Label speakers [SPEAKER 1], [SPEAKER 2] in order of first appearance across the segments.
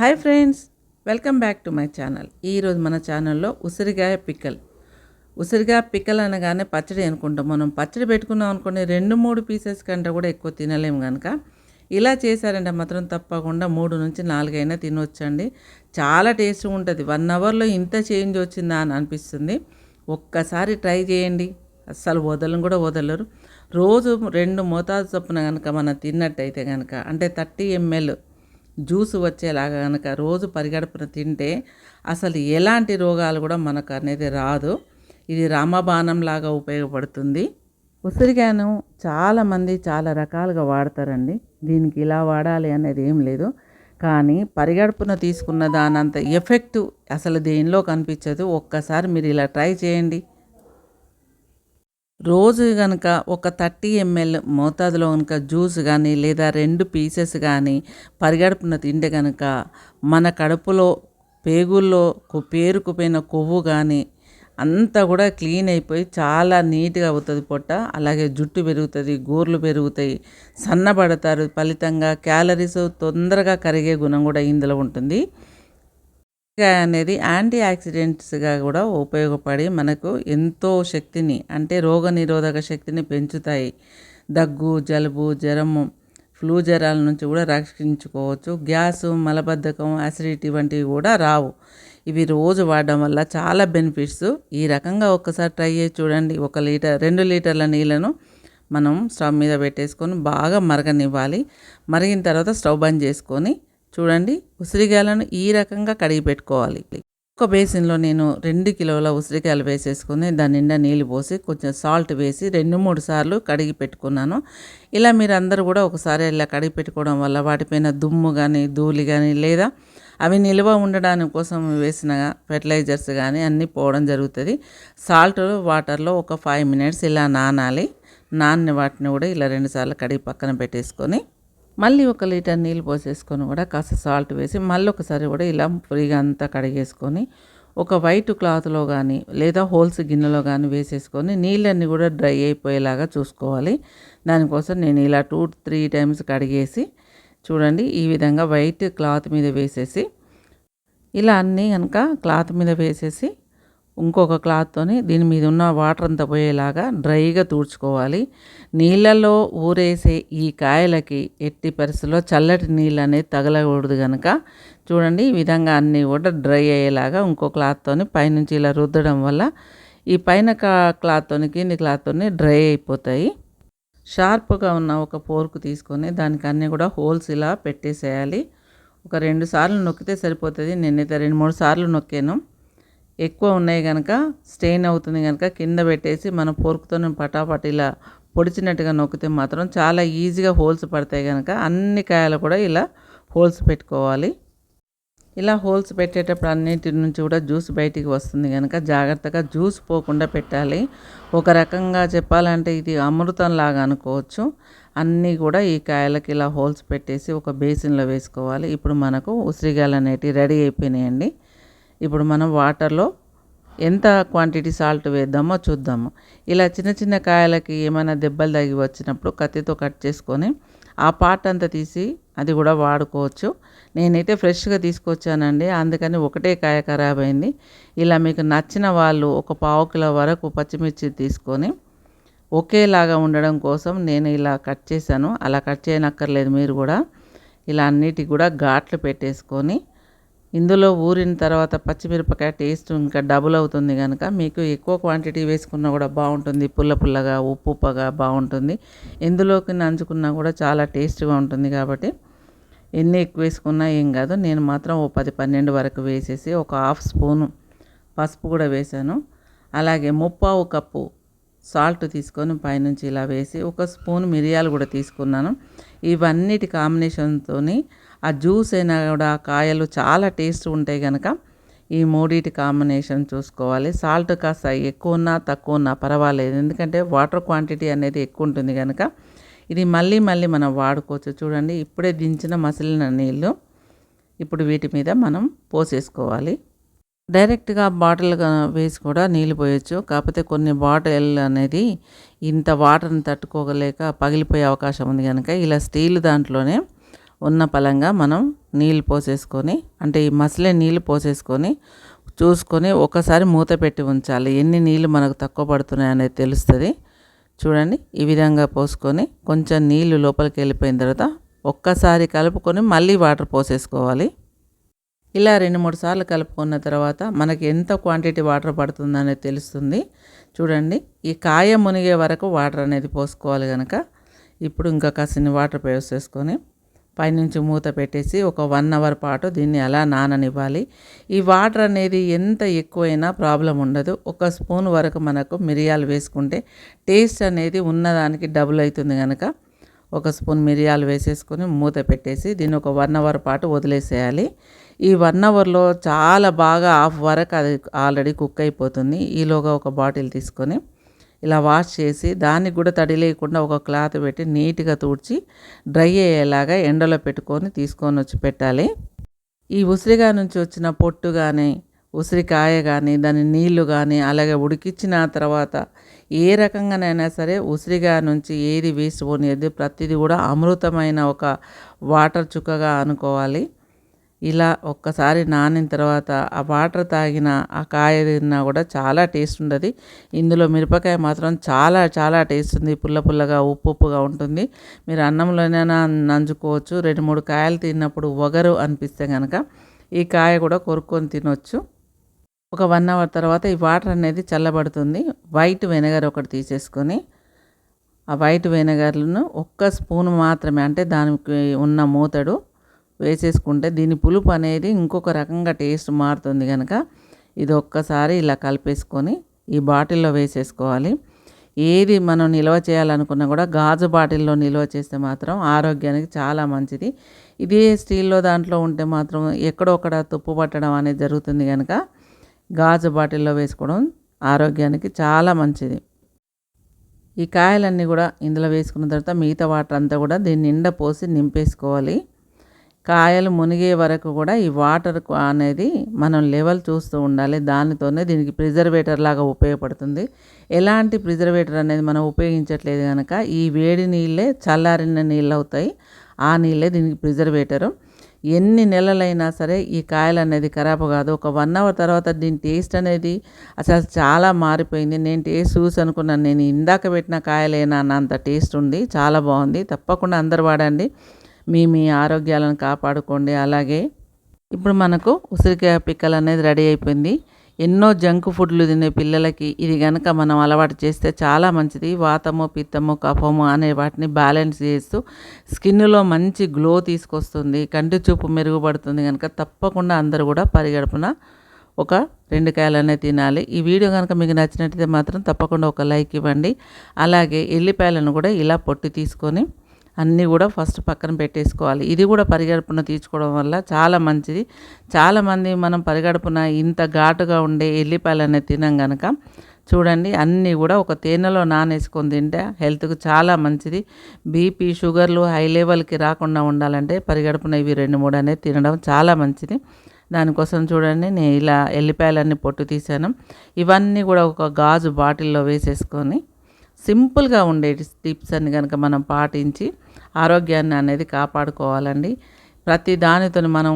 [SPEAKER 1] Hi friends welcome back to my channel. ఈరోజు మన ఛానల్లో ఉసిరికాయ పిక్కల్. ఉసిరికాయ పిక్కల్ అనగానే పచ్చడి అనుకుంటాం. మనం పచ్చడి పెట్టుకున్నాం అనుకోండి రెండు మూడు పీసెస్ కంటే కూడా ఎక్కువ తినలేము కనుక ఇలా చేశారంటే మాత్రం తప్పకుండా మూడు నుంచి నాలుగైనా తినొచ్చండి. చాలా టేస్ట్ ఉంటుంది. వన్ అవర్లో ఇంత చేంజ్ వచ్చిందా అని అనిపిస్తుంది. ఒక్కసారి ట్రై చేయండి. అస్సలు వదలను కూడా వదలరు. రోజు రెండు మోతాదు చొప్పున కనుక మనం తిన్నట్టయితే కనుక అంటే థర్టీ ఎంఎల్ జ్యూస్ వచ్చేలాగా కనుక రోజు పరిగడుపున తింటే అసలు ఎలాంటి రోగాలు కూడా మనకు అనేది రాదు. ఇది రామబాణం లాగా ఉపయోగపడుతుంది ఉసిరికాయను చాలామంది చాలా రకాలుగా వాడతారండి. దీనికి ఇలా వాడాలి అనేది ఏం లేదు. కానీ పరిగడుపున తీసుకున్న దానంత ఎఫెక్ట్ అసలు దేనిలో కనిపించదు. ఒక్కసారి మీరు ఇలా ట్రై చేయండి. రోజు కనుక ఒక థర్టీ ఎంఎల్ మోతాదులో కనుక జ్యూస్ కానీ లేదా రెండు పీసెస్ కానీ పరిగడుపున తింటే కనుక మన కడుపులో పేగుల్లో పేరుకుపోయిన కొవ్వు కానీ అంతా కూడా క్లీన్ అయిపోయి చాలా నీట్గా అవుతుంది పొట్ట. అలాగే జుట్టు పెరుగుతుంది గోర్లు పెరుగుతాయి సన్నబడతారు. ఫలితంగా క్యాలరీస్ తొందరగా కరిగే గుణం కూడా ఇందులో ఉంటుంది. ఉసిరికాయ అనేది యాంటీ ఆక్సిడెంట్స్గా కూడా ఉపయోగపడి మనకు ఎంతో శక్తిని అంటే రోగ నిరోధక శక్తిని పెంచుతాయి. దగ్గు జలుబు జ్వరము ఫ్లూ జ్వరాల నుంచి కూడా రక్షించుకోవచ్చు. గ్యాస్ మలబద్ధకం అసిడిటీ వంటివి కూడా రావు. ఇవి రోజు వాడడం వల్ల చాలా బెనిఫిట్స్. ఈ రకంగా ఒక్కసారి ట్రై చేసి చూడండి. ఒక లీటర్ రెండు లీటర్ల నీళ్ళను మనం స్టవ్ మీద పెట్టేసుకొని బాగా మరగనివ్వాలి. మరిగిన తర్వాత స్టవ్ బంద్ చేసుకొని చూడండి ఉసిరికాయలను ఈ రకంగా కడిగి పెట్టుకోవాలి. ఒక బేసిన్లో నేను రెండు కిలోల ఉసిరికాయలు వేసేసుకుని దాని నిండా నీళ్ళు పోసి కొంచెం సాల్ట్ వేసి రెండు మూడు సార్లు కడిగి పెట్టుకున్నాను. ఇలా మీరు అందరూ కూడా ఒకసారి ఇలా కడిగి పెట్టుకోవడం వల్ల వాటిపైన దుమ్ము కానీ ధూళి కానీ లేదా అవి నిల్వ ఉండడానికి కోసం వేసిన ఫెర్టిలైజర్స్ కానీ అన్నీ పోవడం జరుగుతుంది. సాల్ట్ వాటర్లో ఒక ఫైవ్ మినిట్స్ ఇలా నానాలి. నాన్న వాటిని కూడా ఇలా రెండుసార్లు కడిగి పక్కన పెట్టేసుకొని మళ్ళీ ఒక లీటర్ నీళ్ళు పోసేసుకొని కూడా కాస్త సాల్ట్ వేసి మళ్ళీ ఒకసారి కూడా ఇలా ఫ్రీగా అంతా కడిగేసుకొని ఒక వైట్ క్లాత్లో కానీ లేదా హోల్స్ గిన్నెలో కానీ వేసేసుకొని నీళ్ళన్నీ కూడా డ్రై అయిపోయేలాగా చూసుకోవాలి. దానికోసం నేను ఇలా టూ త్రీ టైమ్స్ కడిగేసి చూడండి ఈ విధంగా వైట్ క్లాత్ మీద వేసేసి ఇలా అన్నీ కనుక క్లాత్ మీద వేసేసి ఇంకొక క్లాత్తోని దీని మీద ఉన్న వాటర్ అంతా పోయేలాగా డ్రైగా తుడుచుకోవాలి. నీళ్ళల్లో ఊరేసే ఈ కాయలకి ఎట్టి పరిస్థితుల్లో చల్లటి నీళ్ళు అనేది తగలకూడదు కనుక చూడండి ఈ విధంగా అన్నీ కూడా డ్రై అయ్యేలాగా ఇంకో క్లాత్తోని పైనుంచి ఇలా రుద్దడం వల్ల ఈ పైన క్లాత్తోని కింది క్లాత్తోని డ్రై అయిపోతాయి. షార్ప్గా ఉన్న ఒక ఫోర్క్ తీసుకొని దానికి అన్నీ కూడా హోల్స్ ఇలా పెట్టేసేయాలి. ఒక రెండు సార్లు నొక్కితే సరిపోతుంది. నేనైతే రెండు మూడు సార్లు నొక్కాను. ఎక్కువ ఉన్నాయి కనుక స్టెయిన్ అవుతుంది కనుక కింద పెట్టేసి మనం ఫోర్క్తో పటాపట్ ఇలా పొడిచినట్టుగా నొక్కితే మాత్రం చాలా ఈజీగా హోల్స్ పడతాయి కనుక అన్ని కాయలు కూడా ఇలా హోల్స్ పెట్టుకోవాలి. ఇలా హోల్స్ పెట్టేటప్పుడు అన్నిటి నుంచి కూడా జ్యూస్ బయటికి వస్తుంది కనుక జాగ్రత్తగా జ్యూస్ పోకుండా పెట్టాలి. ఒక రకంగా చెప్పాలంటే ఇది అమృతం లాగా అనుకోవచ్చు. అన్నీ కూడా ఈ కాయలకి ఇలా హోల్స్ పెట్టేసి ఒక బేసిన్లో వేసుకోవాలి. ఇప్పుడు మనకు ఉసిరిగాయలు అనేటివి రెడీ అయిపోయినాయండి. ఇప్పుడు మనం వాటర్లో ఎంత క్వాంటిటీ సాల్ట్ వేద్దామో చూద్దాము. ఇలా చిన్న చిన్న కాయలకి ఏమైనా దెబ్బలు తగి వచ్చినప్పుడు కత్తితో కట్ చేసుకొని ఆ పార్ట్ అంతా తీసి అది కూడా వాడుకోవచ్చు. నేనైతే ఫ్రెష్గా తీసుకొచ్చానండి. అందుకని ఒకటే కాయ ఖరాబ్ అయింది. ఇలా మీకు నచ్చిన వాళ్ళు ఒక పావు కిలో వరకు పచ్చిమిర్చి తీసుకొని ఒకేలాగా ఉండడం కోసం నేను ఇలా కట్ చేశాను. అలా కట్ చేయనక్కర్లేదు మీరు కూడా. ఇలా అన్నిటికి కూడా ఘాట్లు పెట్టేసుకొని ఇందులో ఊరిన తర్వాత పచ్చిమిరపకాయ టేస్ట్ ఇంకా డబుల్ అవుతుంది కనుక మీకు ఎక్కువ క్వాంటిటీ వేసుకున్నా కూడా బాగుంటుంది. పుల్ల పుల్లగా ఉప్పు ఉప్పగా బాగుంటుంది. ఎందులోకి నంచుకున్నా కూడా చాలా టేస్ట్గా ఉంటుంది కాబట్టి ఎన్ని ఎక్కువ వేసుకున్నా ఏం కాదు. నేను మాత్రం ఓ పది పన్నెండు వరకు వేసేసి ఒక హాఫ్ స్పూను పసుపు కూడా వేసాను. అలాగే ముప్పావు కప్పు సాల్ట్ తీసుకొని పైనుంచి ఇలా వేసి ఒక స్పూన్ మిరియాలు కూడా తీసుకున్నాను. ఇవన్నిటి కాంబినేషన్తో ఆ జ్యూస్ అయినా కూడా కాయలు చాలా టేస్ట్ ఉంటాయి కనుక ఈ మూడిటి కాంబినేషన్ చూసుకోవాలి. సాల్ట్ కాస్త ఎక్కువ ఉన్నా తక్కువ ఉన్నా పర్వాలేదు. ఎందుకంటే వాటర్ క్వాంటిటీ అనేది ఎక్కువ ఉంటుంది కనుక ఇది మళ్ళీ మళ్ళీ మనం వాడుకోవచ్చు. చూడండి ఇప్పుడే దించిన మసిలిన నీళ్ళు ఇప్పుడు వీటి మీద మనం పోసేసుకోవాలి. డైరెక్ట్గా బాటిల్ వేసి కూడా నీళ్ళు పోయొచ్చు. కాకపోతే కొన్ని బాటిల్ అనేది ఇంత వాటర్ని తట్టుకోగలేక పగిలిపోయే అవకాశం ఉంది కనుక ఇలా స్టీల్ దాంట్లోనే ఉన్న పలంగా మనం నీళ్ళు పోసేసుకొని అంటే ఈ మసలే నీళ్ళు పోసేసుకొని చూసుకొని ఒకసారి మూత పెట్టి ఉంచాలి. ఎన్ని నీళ్ళు మనకు తక్కువ పడుతున్నాయి అనేది తెలుస్తుంది. చూడండి ఈ విధంగా పోసుకొని కొంచెం నీళ్ళు లోపలికి వెళ్ళిపోయిన తర్వాత ఒక్కసారి కలుపుకొని మళ్ళీ వాటర్ పోసేసుకోవాలి. ఇలా రెండు మూడు సార్లు కలుపుకున్న తర్వాత మనకి ఎంత క్వాంటిటీ వాటర్ పడుతుందనేది తెలుస్తుంది. చూడండి ఈ కాయ మునిగే వరకు వాటర్ అనేది పోసుకోవాలి కనుక ఇప్పుడు ఇంకా కాసిన వాటర్ పోసేసుకొని పైనుంచి మూత పెట్టేసి ఒక వన్ అవర్ పాటు దీన్ని అలా నాననివ్వాలి. ఈ వాటర్ అనేది ఎంత ఎక్కువైనా ప్రాబ్లం ఉండదు. ఒక స్పూన్ వరకు మనకు మిరియాలు వేసుకుంటే టేస్ట్ అనేది ఉన్నదానికి డబుల్ అవుతుంది కనుక ఒక స్పూన్ మిరియాలు వేసేసుకొని మూత పెట్టేసి దీన్ని ఒక వన్ అవర్ పాటు వదిలేసేయాలి. ఈ వన్ అవర్లో చాలా బాగా హాఫ్ వరకు అది ఆల్రెడీ కుక్ అయిపోతుంది. ఈలోగా ఒక బాటిల్ తీసుకొని ఇలా వాష్ చేసి దానికి కూడా తడి లేకుండా ఒక క్లాత్ పెట్టి నీట్గా తుడిచి డ్రై అయ్యేలాగా ఎండలో పెట్టుకొని తీసుకొని వచ్చి పెట్టాలి. ఈ ఉసిరిగా నుంచి వచ్చిన పొట్టు కానీ ఉసిరికాయ కానీ దాని నీళ్ళు కానీ అలాగే ఉడికించిన తర్వాత ఏ రకంగానైనా సరే ఉసిరిగా నుంచి ఏది వేస్ట్ పోనియద్దు. ప్రతిదీ కూడా అమృతమైన ఒక వాటర్ చుక్కగా అనుకోవాలి. ఇలా ఒక్కసారి నానిన తర్వాత ఆ వాటర్ తాగిన ఆ కాయ తిన్నా కూడా చాలా టేస్ట్ ఉండదు. ఇందులో మిరపకాయ మాత్రం చాలా చాలా టేస్ట్ ఉంది. పుల్ల పుల్లగా ఉప్పు ఉప్పుగా ఉంటుంది. మీరు అన్నంలోనైనా నంజుకోవచ్చు రెండు మూడు కాయలు తిన్నప్పుడు వగరు అనిపిస్తే కనుక ఈ కాయ కూడా కొరుక్కొని తినొచ్చు. ఒక వన్ అవర్ తర్వాత ఈ వాటర్ అనేది చల్లబడుతుంది. వైట్ వెనగర్ ఒకటి తీసేసుకొని ఆ వైట్ వెనగర్లను ఒక్క స్పూన్ మాత్రమే అంటే దానికి ఉన్న మూతడు వేసేసుకుంటే దీని పులుపు అనేది ఇంకొక రకంగా టేస్ట్ మారుతుంది కనుక ఇది ఒక్కసారి ఇలా కలిపేసుకొని ఈ బాటిల్లో వేసేసుకోవాలి. ఏది మనం నిల్వ చేయాలనుకున్నా కూడా గాజు బాటిల్లో నిల్వ చేస్తే మాత్రం ఆరోగ్యానికి చాలా మంచిది. ఇదే స్టీల్లో దాంట్లో ఉంటే మాత్రం ఎక్కడొక్కడ తుప్పు పట్టడం అనేది జరుగుతుంది కనుక గాజు బాటిల్లో వేసుకోవడం ఆరోగ్యానికి చాలా మంచిది. ఈ కాయలన్నీ కూడా ఇందులో వేసుకున్న తర్వాత మిగతా వాటర్ అంతా కూడా దీన్ని నిండా పోసి నింపేసుకోవాలి. కాయలు మునిగే వరకు కూడా ఈ వాటర్ అనేది మనం లెవెల్ చూస్తూ ఉండాలి. దానితోనే దీనికి ప్రిజర్వేటర్ లాగా ఉపయోగపడుతుంది. ఎలాంటి ప్రిజర్వేటర్ అనేది మనం ఉపయోగించట్లేదు కనుక ఈ వేడి నీళ్ళే చల్లారిన నీళ్ళు అవుతాయి. ఆ నీళ్ళే దీనికి ప్రిజర్వేటరు. ఎన్ని నెలలైనా సరే ఈ కాయలు అనేది ఖరాబ్ కాదు. ఒక వన్ అవర్ తర్వాత దీని టేస్ట్ అనేది అసలు చాలా మారిపోయింది. నేను టేస్ట్ చూసి అనుకున్నాను నేను ఇందాక పెట్టిన కాయలేనా అన్నంత టేస్ట్ ఉంది. చాలా బాగుంది. తప్పకుండా అందరు వాడండి. మీ మీ ఆరోగ్యాలను కాపాడుకోండి. అలాగే ఇప్పుడు మనకు ఉసిరికాయ పిక్కలు అనేది రెడీ అయిపోయింది. ఎన్నో జంక్ ఫుడ్లు తినే పిల్లలకి ఇది కనుక మనం అలవాటు చేస్తే చాలా మంచిది. వాతము పిత్తము కఫము అనే వాటిని బ్యాలెన్స్ చేస్తూ స్కిన్లో మంచి గ్లో తీసుకొస్తుంది. కంటి చూపు మెరుగుపడుతుంది కనుక తప్పకుండా అందరూ కూడా పరిగడుపున ఒక రెండు కాయలనే తినాలి. ఈ వీడియో కనుక మీకు నచ్చినట్టయితే మాత్రం తప్పకుండా ఒక లైక్ ఇవ్వండి. అలాగే ఎల్లిపాయలను కూడా ఇలా పొట్టి తీసుకొని అన్నీ కూడా ఫస్ట్ పక్కన పెట్టేసుకోవాలి. ఇది కూడా పరిగడుపున తీర్చుకోవడం వల్ల చాలా మంచిది. చాలామంది మనం పరిగడుపున ఇంత ఘాటుగా ఉండే ఎల్లిపాయలు అనేది తినం కనుక చూడండి అన్నీ కూడా ఒక తేనెలో నానేసుకొని తింటే హెల్త్కు చాలా మంచిది. బీపీ షుగర్లు హై లెవెల్కి రాకుండా ఉండాలంటే పరిగడుపున ఇవి రెండు మూడు అనేది తినడం చాలా మంచిది. దానికోసం చూడండి నేను ఇలా ఎల్లిపాయలన్నీ పొట్టు తీసాను. ఇవన్నీ కూడా ఒక గాజు బాటిల్లో వేసేసుకొని సింపుల్గా ఉండే టిప్స్ అని కనుక మనం పాటించి ఆరోగ్యాన్ని అనేది కాపాడుకోవాలండి. ప్రతి దానితో మనం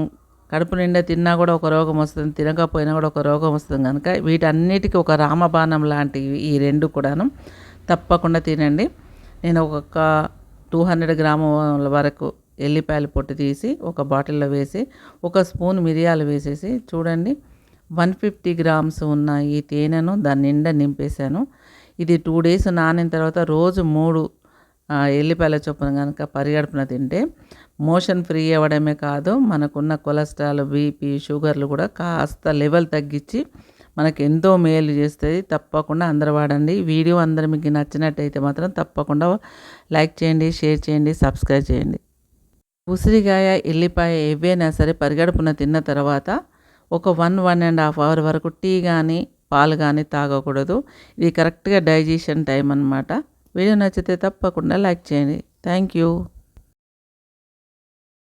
[SPEAKER 1] కడుపు నిండా తిన్నా కూడా ఒక రోగం వస్తుంది తినకపోయినా కూడా ఒక రోగం వస్తుంది కనుక వీటన్నిటికీ ఒక రామబాణం లాంటివి ఈ రెండు కూడాను తప్పకుండా తినండి. నేను ఒక టూ హండ్రెడ్ గ్రాముల వరకు ఎల్లిపాయలు పొట్టు తీసి ఒక బాటిల్లో వేసి ఒక స్పూన్ మిరియాలు వేసేసి చూడండి. వన్ ఫిఫ్టీ గ్రామ్స్ ఉన్న ఈ తేనెను దాని నిండా నింపేశాను. ఇది టూ డేస్ నానిన తర్వాత రోజు మూడు ఎల్లిపాయల చొప్పున కనుక పరిగడుపున తింటే మోషన్ ఫ్రీ అవ్వడమే కాదు మనకున్న కొలెస్ట్రాల్ బీపీ షుగర్లు కూడా కాస్త లెవెల్ తగ్గించి మనకు ఎంతో మేలు చేస్తుంది తప్పకుండా అందరు వాడండి. వీడియో అందరు మీకు నచ్చినట్టయితే మాత్రం తప్పకుండా లైక్ చేయండి షేర్ చేయండి సబ్స్క్రైబ్ చేయండి. ఉసిరికాయ ఎల్లిపాయ ఏవైనా సరే పరిగడుపున తిన్న తర్వాత ఒక one one and half hour వరకు టీ కానీ పాలు కానీ తాగకూడదు. ఇది కరెక్ట్గా డైజెషన్ టైం అనమాట వీడియో నచ్చితే తప్పకుండా లైక్ చేయండి. Thank you.